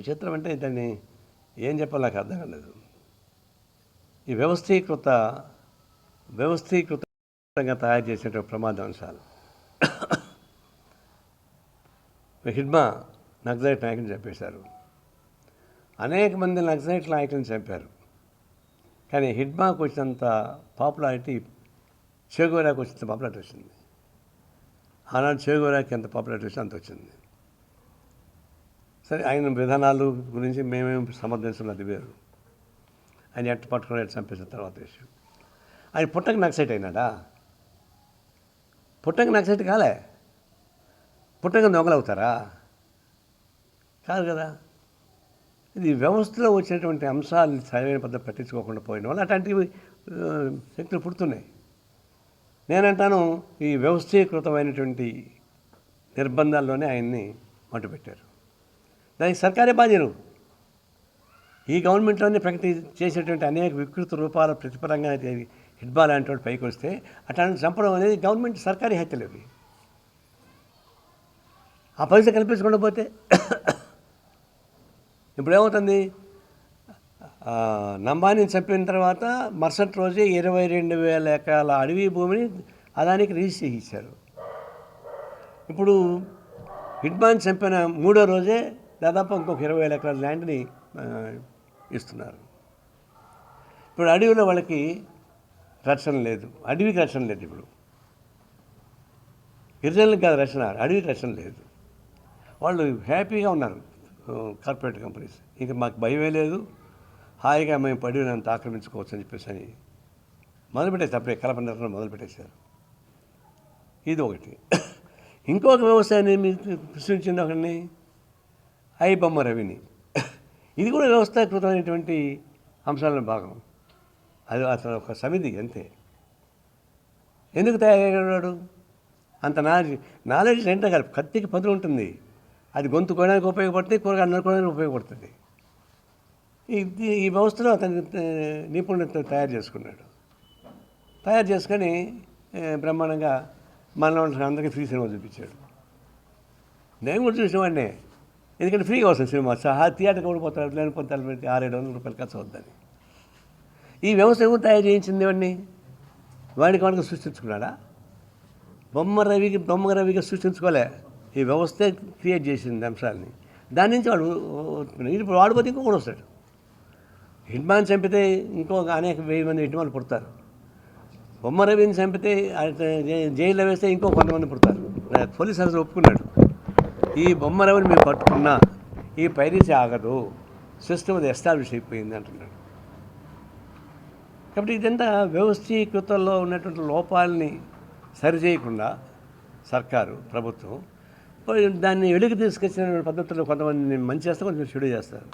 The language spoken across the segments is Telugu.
విచిత్రం అంటే దాన్ని ఏం చెప్పాలో నాకు అర్థం కాలేదు. ఈ వ్యవస్థీకృత వ్యవస్థీకృతంగా తయారు చేసేట ప్రమాద అంశాలు. హిడ్మా నక్సలైట్ నాయకుని చంపేశారు. అనేక మంది నక్సలైట్ నాయకులను చంపారు. కానీ హిడ్మాకు వచ్చినంత పాపులారిటీ చేగోరాకు వచ్చినంత పాపులారిటీ వచ్చింది. ఆనాడు చేగోరాకి ఎంత పాపులారిటీ వచ్చింది అంత వచ్చింది. సరే ఆయన విధానాలు గురించి మేమేం అది వేరు. ఆయన ఎట్టు పట్టుకుని ఎట్టు చంపేసిన తర్వాత విషయం. ఆయన పుట్టక నక్సైట్ అయినాడా? పుట్టక నక్సైట్ కాలే. పుట్టక దొంగలవుతారా కాదు కదా. ఇది వ్యవస్థలో వచ్చినటువంటి అంశాలు సరైన పద్ధతి పట్టించుకోకుండా పోయిన వల్ల అట్లాంటివి శక్తులు పుడుతున్నాయి. నేనంటాను ఈ వ్యవస్థీకృతమైనటువంటి నిర్బంధాల్లోనే ఆయన్ని మట్టుపెట్టారు దానికి సర్కారే బాధ్యులు ఈ గవర్నమెంట్లోనే ప్రకటి చేసేటువంటి అనేక వికృత రూపాల ప్రతిఫలంగా ఇది హిడ్బా లాంటి వాడు పైకి వస్తే అట్లాంటి చంపడం అనేది గవర్నమెంట్ సర్కారీ హత్యలు అవి ఆ పరిస్థితి కల్పించకుండా పోతే ఇప్పుడు ఏమవుతుంది? నంబాని చంపిన తర్వాత మరుసటి రోజే ఇరవై రెండు వేల ఎకరాల అడవి భూమిని అదానికి రిజిస్టర్ ఇచ్చారు ఇప్పుడు హిడ్మాన్ చంపిన మూడో రోజే దాదాపు ఇంకొక ఇరవై వేల ఎకరాల ల్యాండ్ని ఇస్తున్నారు. ఇప్పుడు అడవిలో వాళ్ళకి రక్షణ లేదు. అడవికి రక్షణ లేదు ఇప్పుడు. గిరిజనులకు కాదు రక్షణ అడవికి రక్షణ లేదు. వాళ్ళు హ్యాపీగా ఉన్నారు కార్పొరేట్ కంపెనీస్. ఇంకా మాకు భయమే లేదు. హాయిగా మేము పడినంత ఆక్రమించుకోవచ్చు అని చెప్పేసి అని మొదలుపెట్టేసి అప్పుడే కలప నిర్ణయం మొదలుపెట్టేశారు. ఇది ఒకటి. ఇంకొక వ్యవసాయాన్ని సృష్టించింది ఒకరిని? ఐ బొమ్మ రవిని. ఇది కూడా వ్యవస్థాకృతమైనటువంటి అంశాలను భాగం. అది అతను ఒక సమితి అంతే. ఎందుకు తయారయ్యాడు? అంత నాలెడ్జ్ నాలెడ్జ్ రెంటే కాదు కత్తికి పదులు ఉంటుంది. అది గొంతు కోయడానికి ఉపయోగపడుతుంది కూరగాయలు నరుకోవడానికి ఉపయోగపడుతుంది. ఈ ఈ వ్యవస్థలో అతను నిపుణులతో తయారు చేసుకున్నాడు. తయారు చేసుకొని బ్రహ్మాండంగా మన అందరికీ ఫ్రీ సినిమా చూపించాడు. నేను కూడా చూసేవాడినే ఎందుకంటే ఫ్రీగా వస్తుంది సినిమా. సహా థియేటర్కి కూడా పోతారు పొందాలి పెట్టి ఆరేడు వందల రూపాయలు ఖర్చు అవుద్దని. ఈ వ్యవస్థ ఎవరు తయారు చేయించింది వాడిని వాడికి వాడికి సృష్టించుకున్నాడా? బొమ్మ రవికి బొమ్మ రవిగా సృష్టించుకోలే. ఈ వ్యవస్థే క్రియేట్ చేసింది అంశాలని దాని నుంచి వాడు ఇప్పుడు వాడిపోతే ఇంకొకటి వస్తాడు. హిట్మాన్ చంపితే ఇంకో అనేక వెయ్యి మంది హిట్మాన్లు పుడతారు. బొమ్మ రవిని చంపితే జైల్లో వేస్తే ఇంకో కొంతమంది పుడతారు. పోలీస్ అసలు ఒప్పుకున్నాడు. ఈ బొమ్మ మేము పట్టుకున్నా ఈ పైరీచి ఆగదు. సిస్టమ్ అది ఎస్టాబ్లిష్ అయిపోయింది అంటున్నాడు. కాబట్టి ఇదంతా వ్యవస్థీకృతంలో ఉన్నటువంటి లోపాలని సరిచేయకుండా సర్కారు ప్రభుత్వం దాన్ని వెలుగు తీసుకొచ్చిన పద్ధతుల్లో కొంతమంది మంచి చేస్తే కొంచెం చెడు చేస్తారు.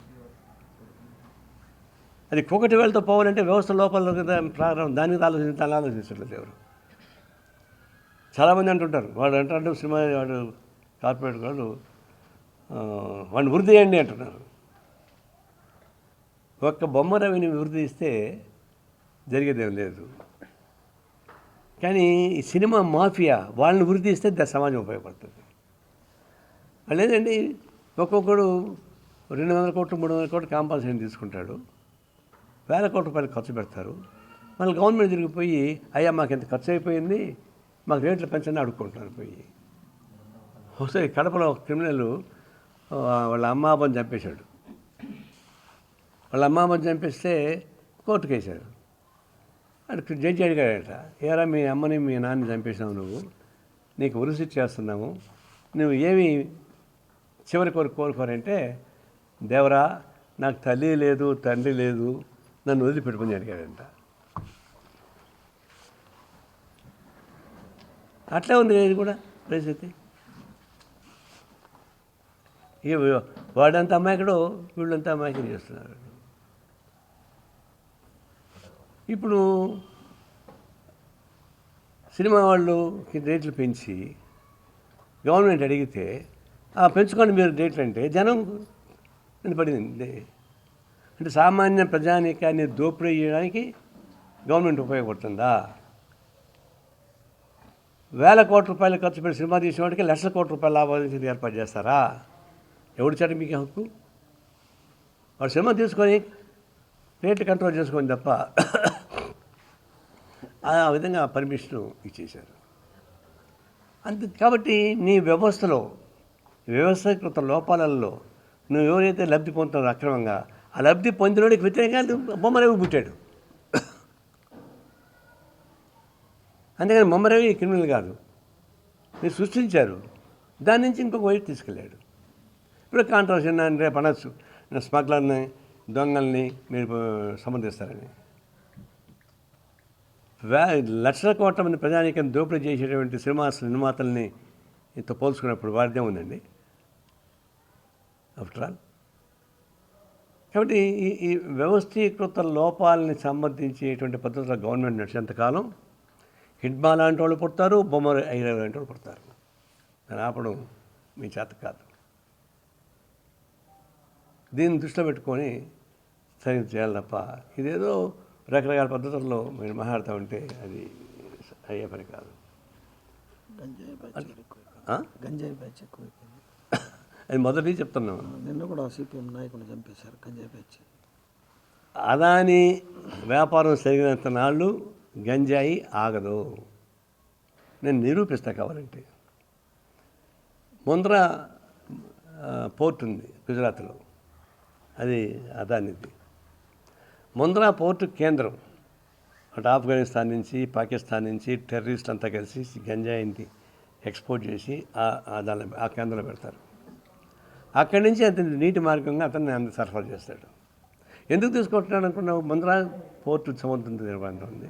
అది కుకటి వేళతో పోవాలంటే వ్యవస్థ లోపల ప్రారంభం. దానికి ఆలోచించి దాన్ని ఆలోచించట్లేదు ఎవరు. చాలామంది అంటుంటారు వాడు అంటాడు సినిమా వాడు కార్పొరేట్ వాళ్ళు వాడిని వృద్ధి చేయండి అంటున్నారు. ఒక్క బొమ్మ రవిని వృద్ధి ఇస్తే జరిగేదేం లేదు. కానీ ఈ సినిమా మాఫియా వాళ్ళని వృద్ధి ఇస్తే సమాజం ఉపయోగపడుతుంది. లేదండి ఒక్కొక్కడు రెండు వందల కోట్లు మూడు వందల కోట్లు కాంపల్సరీ తీసుకుంటాడు. వేల కోట్ల రూపాయలు ఖర్చు పెడతారు. మళ్ళీ గవర్నమెంట్ తిరిగిపోయి అయ్యా మాకు ఎంత ఖర్చు అయిపోయింది మాకు రేట్లు పెంచండి అడుక్కుంటున్నారు పోయి. ఒకసారి కడపలో ఒక క్రిమినల్ వాళ్ళ అమ్మాబని చంపేశాడు. వాళ్ళ అమ్మాబని చంపేస్తే కోర్టుకు వేశారు. అక్కడ జడ్జి అడిగాడట ఏరా మీ అమ్మని మీ నాన్నని చంపేసావు నువ్వు? నీకు ఉరిసిట్ చేస్తున్నాము నువ్వు ఏమి చివరి కోరిక కోరుకోరంటే దేవరా నాకు తల్లి లేదు తండ్రి లేదు నన్ను వదిలిపెట్టుకుని అడిగాడంట. అట్లా ఉంది కదా ఇది కూడా పరిస్థితి. వాడంత అమాయకుడు వీళ్ళంతా అమాయకులు చేస్తున్నారు. ఇప్పుడు సినిమా వాళ్ళు రేట్లు పెంచి గవర్నమెంట్ అడిగితే "ఆ, పెంచుకోండి మీరు రేట్లు అంటే జనం పడింది? అంటే సామాన్య ప్రజానీకాన్ని దోపిడీ చేయడానికి గవర్నమెంట్ ఉపయోగపడుతుందా? వేల కోట్ల రూపాయలు ఖర్చు పెట్టి సినిమా తీసేవాడికి లక్షల కోట్ల రూపాయల లాభాలు ఏర్పాటు చేస్తారా? ఎవడి చాటి మీకు హక్కు? వాడు సినిమా తీసుకొని రేట్లు కంట్రోల్ చేసుకొని తప్ప ఆ విధంగా పర్మిషన్ ఇచ్చేశారు. అంతే కాబట్టి నీ వ్యవస్థలో వ్యవస్థీకృత లోపాలలో నువ్వు ఎవరైతే లబ్ధి పొందుతున్నారో అక్రమంగా ఆ లబ్ధి పొందినోడికి వ్యతిరేకంగా బొమ్మరవి పుట్టాడు. అంతేకాని బొమ్మరవి క్రిమినల్ కాదు. మీరు సృష్టించారు. దాని నుంచి ఇంకొక వైపు తీసుకెళ్ళాడు. ఇప్పుడు కాంట్రవర్సీ అని రేపు అనొచ్చు. స్మగ్లర్ని దొంగల్ని మీరు సమర్థిస్తారని. వే లక్షల కోట్ల మంది ప్రజానీకం దోపిడీ చేసేటువంటి సినిమా నిర్మాతల్ని ఇంత పోల్చుకున్నప్పుడు వారిదే ఉందండి. After all. కాబట్టి ఈ ఈ వ్యవస్థీకృత లోపాలని సంబంధించేటువంటి పద్ధతిలో గవర్నమెంట్ నడిచేంతకాలం హిడ్మా లాంటి వాళ్ళు పుడతారు బొమ్మ అయ్యే లాంటి వాళ్ళు పుడతారు. దాని ఆపడం మీ చేత కాదు. దీన్ని దృష్టిలో పెట్టుకొని సరి చేయాలి తప్ప ఇదేదో రకరకాల పద్ధతుల్లో మీరు మాట్లాడుతూ ఉంటే అది అయ్యే పని కాదు. అది మొదటి చెప్తున్నాను నిన్న కూడా సిపిఎం నాయకుని చంపేశారు గంజాయి బ్యాచ్ అదాని వ్యాపారం జరిగినంత నాళ్ళు గంజాయి ఆగదు. నేను నిరూపిస్తా కావాలంటే. ముందర పోర్ట్ ఉంది గుజరాత్లో. అది అదానిది. ముంద్రా పోర్టు కేంద్రం. అటు ఆఫ్ఘనిస్తాన్ నుంచి పాకిస్తాన్ నుంచి టెర్రరిస్ట్ అంతా కలిసి గంజాయిని ఎక్స్పోర్ట్ చేసి ఆ దాని ఆ కేంద్రంలో పెడతారు. అక్కడి నుంచి అతని నీటి మార్గంగా అతన్ని అంత సరఫరా చేస్తాడు. ఎందుకు తీసుకుంటున్నాడు అనుకున్నావు? ముందర పోర్టు సముద్రం నిర్బంధం ఉంది.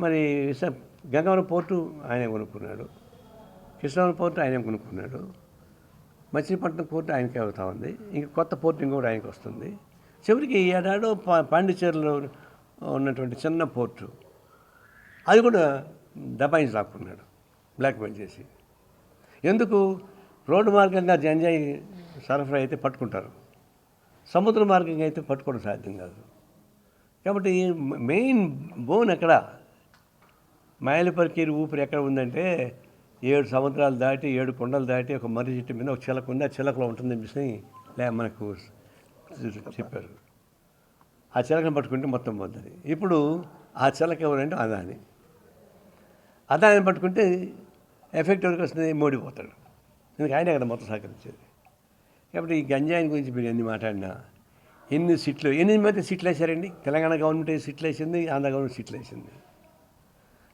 మరి విశా గంగవరం పోర్టు ఆయనే కొనుక్కున్నాడు. కృష్ణవరం పోర్టు ఆయనే కొనుక్కున్నాడు. మచిలీపట్నం పోర్టు ఆయనకే అవుతా ఉంది. ఇంకా కొత్త పోర్టు కూడా ఆయనకు వస్తుంది. చివరికి ఏడాడో పాండిచేరిలో ఉన్నటువంటి చిన్న పోర్టు అది కూడా దబాయించి లాక్కున్నాడు. బ్లాక్మెయిల్ చేసి. ఎందుకు? రోడ్డు మార్గంగా జంజాయి సరఫరా అయితే పట్టుకుంటారు. సముద్ర మార్గంగా అయితే పట్టుకోవడం సాధ్యం కాదు. కాబట్టి మెయిన్ బోన్ ఎక్కడ? మైలపరికీరు ఊపిరి ఎక్కడ ఉందంటే ఏడు సముద్రాలు దాటి ఏడు కొండలు దాటి ఒక మర్రి చెట్టు మీద ఒక చిలక ఉంది. ఆ చిలకలో ఉంటుంది మిషన్ లే మనకు చెప్పారు. ఆ చిలకను పట్టుకుంటే మొత్తం పోతుంది. ఇప్పుడు ఆ చిలక ఎవరంటే అదాని. అదాని పట్టుకుంటే ఎఫెక్ట్ ఎవరికి వస్తుంది? మోడీ పోతాడు. ఎందుకు ఆయనే కదా మొత్తం సహకరించేది. కాబట్టి ఈ గంజాయిని గురించి మీరు ఎన్ని మాట్లాడినా ఎన్ని సీట్లు ఎన్ని మంది సీట్లు వేశారండి? తెలంగాణ గవర్నమెంట్ ఏ సీట్లు వేసింది? ఆంధ్ర గవర్నమెంట్ సీట్లు వేసింది.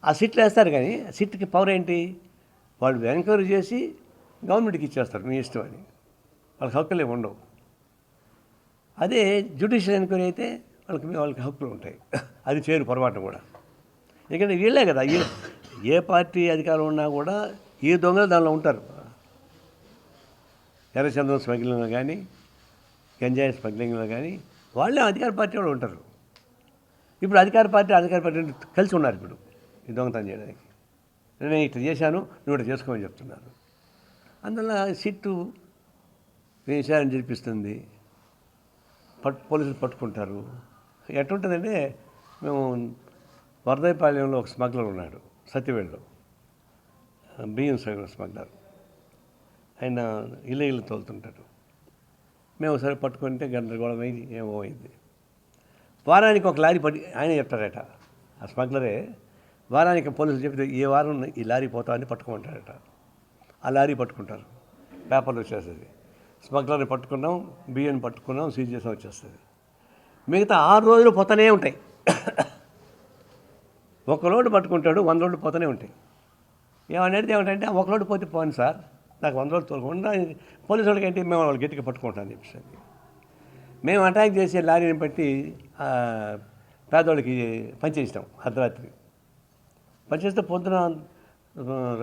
ఆ సీట్లు వేస్తారు కానీ సీట్కి పవర్ ఏంటి? వాళ్ళు ఎంక్వైరీ చేసి గవర్నమెంట్కి ఇచ్చేస్తారు మీ ఇష్టం అని. వాళ్ళకి హక్కులే ఉండవు. అదే జ్యుడిషియల్ ఎంక్వైరీ అయితే వాళ్ళకి వాళ్ళకి హక్కులు ఉంటాయి. అది చేరు పొరపాటు కూడా. ఎందుకంటే వీళ్ళే కదా ఏ పార్టీ అధికారం ఉన్నా కూడా ఈ దొంగలు దానిలో ఉంటారు. ఎర్రచంద్రం స్మగ్లింగ్లో కానీ గంజాయి స్మగ్లింగ్లో కానీ వాళ్ళే అధికార పార్టీ వాళ్ళు ఉంటారు. ఇప్పుడు అధికార పార్టీ అధికార పార్టీ కలిసి ఉన్నారు ఇప్పుడు ఈ దొంగతనం చేయడానికి. నేను ఇట్లా చేశాను నువ్వు ఇట్లా చేసుకోమని చెప్తున్నారు. అందువల్ల సిట్టు విచారణ జరిపిస్తుంది. పట్ పోలీసులు పట్టుకుంటారు. ఎట్టుంటుందంటే మేము వరదైపాళ్యంలో ఒక స్మగ్లర్ ఉన్నాడు సత్యవేళ్ళు బియ్యం సగం స్మగ్లర్. ఆయన ఇల్లు ఇల్లు తోలుతుంటాడు. మేము ఒకసారి పట్టుకుంటే గందరగోళం అయింది ఏమో అయింది. వారానికి ఒక లారీ పట్టి ఆయన చెప్తారట ఆ స్మగ్లరే వారానికి పోలీసులు చెప్తే ఏ వారం ఈ లారీ పోతా అని పట్టుకోమంటారట. ఆ లారీ పట్టుకుంటారు. పేపర్లు వచ్చేస్తుంది స్మగ్లర్ని పట్టుకున్నాం బియ్యం పట్టుకున్నాం సీజ్ చేసాం వచ్చేస్తుంది మిగతా ఆరు రోజులు పోతానే ఉంటాయి. ఒక లోడు పట్టుకుంటాడు వంద రోజులు పోతూనే ఉంటాయి. ఏమనేది ఏమిటంటే ఏమంటే ఒక లోడు పోతే పోను సార్ నాకు వంద రోజులు తోలకుండా పోలీసు వాళ్ళకి ఏంటి? మేము వాళ్ళు గట్టిగా పట్టుకుంటాం అని చెప్పేసి మేము అటాక్ చేసే లారీని బట్టి పేదవాళ్ళకి పనిచేసినాం అర్ధరాత్రి. పనిచేస్తే పొద్దున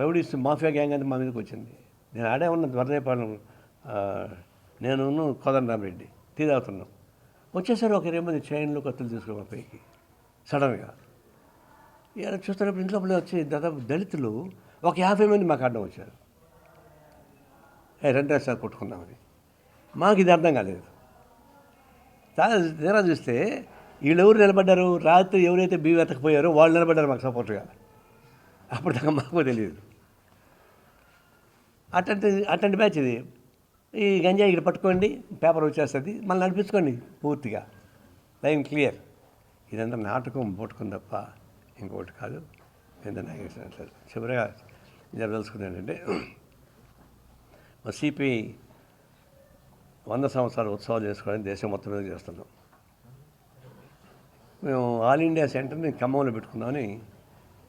రౌడీస్ మాఫియా గ్యాంగ్ అంతా మా మీదకి వచ్చింది. నేను ఆడే ఉన్న వరదేపాలెం నేను కోదండరామరెడ్డి టీ తాగుతున్నాం. వచ్చేసరి ఒక ఇరవై మంది చైన్లు కత్తులు తీసుకుని మా పైకి సడన్గా. ఇలా చూస్తున్నప్పుడు ఇంట్లో వచ్చి దాదాపు దళితులు ఒక యాభై మంది మాకు అడ్డం వచ్చారు. ఏ రెండు సార్ కొట్టుకున్నామని మాకు ఇది అర్థం కాలేదు. చాలా తీరా చూస్తే వీళ్ళు ఎవరు నిలబడ్డారు? రాత్రి ఎవరైతే బీ వెతకపోయారో వాళ్ళు నిలబడ్డారు మాకు సపోర్ట్గా. అప్పుడు దాకా మాకు తెలియదు. అట్లాంటి అట్లాంటి బ్యాచ్ ఇది. ఈ గంజాయి ఇక్కడ పట్టుకోండి పేపర్ వచ్చేస్తుంది మళ్ళీ నడిపించుకోండి పూర్తిగా. లైన్ క్లియర్ ఇదంతా నాటకం పుట్టుకుని తప్ప ఇంకొకటి కాదు. ఎంత నాకు చివరిగా జరదలుచుకుంది ఏంటంటే మా సిపిఐ వంద సంవత్సరాలు ఉత్సవాలు చేసుకోవడానికి దేశం మొత్తం మీద చేస్తున్నాం. మేము ఆల్ ఇండియా సెంటర్ని ఖమ్మంలో పెట్టుకుందామని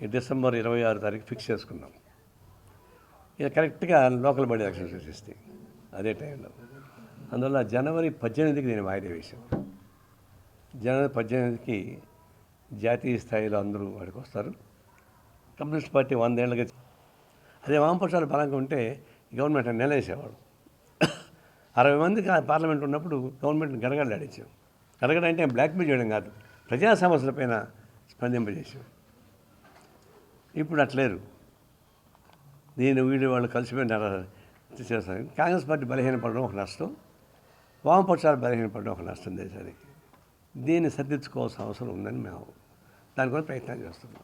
డిసెంబర్ ఇరవై ఆరు తారీఖు ఫిక్స్ చేసుకున్నాం. ఇక కరెక్ట్గా లోకల్ బాడీ ఎలక్షన్స్ వచ్చేస్తాయి అదే టైంలో. అందువల్ల జనవరి పద్దెనిమిదికి నేను వాయిదా వేశాను. జనవరి పద్దెనిమిదికి జాతీయ స్థాయిలో అందరూ వాడికి వస్తారు. కమ్యూనిస్ట్ పార్టీ వందేళ్ళకి అదే వామపక్షాలు బలంగా ఉంటే గవర్నమెంట్ నిలవేసేవాడు అరవై మంది పార్లమెంట్ ఉన్నప్పుడు గవర్నమెంట్ని గడగడలాడించాం గడగడ అంటే బ్లాక్మెయిల్ చేయడం కాదు ప్రజా సమస్యలపైన స్పందింపజేసాం ఇప్పుడు అట్లేరు నేను వీడి వాళ్ళు కలిసిపోయిన చేస్తాను కాంగ్రెస్ పార్టీ బలహీనపడడం ఒక నష్టం. వామపక్షాలు బలహీనపడడం ఒక నష్టం దేశానికి. దీన్ని సర్దించుకోవాల్సిన అవసరం ఉందని మేము దానికోసం ప్రయత్నం చేస్తున్నాం.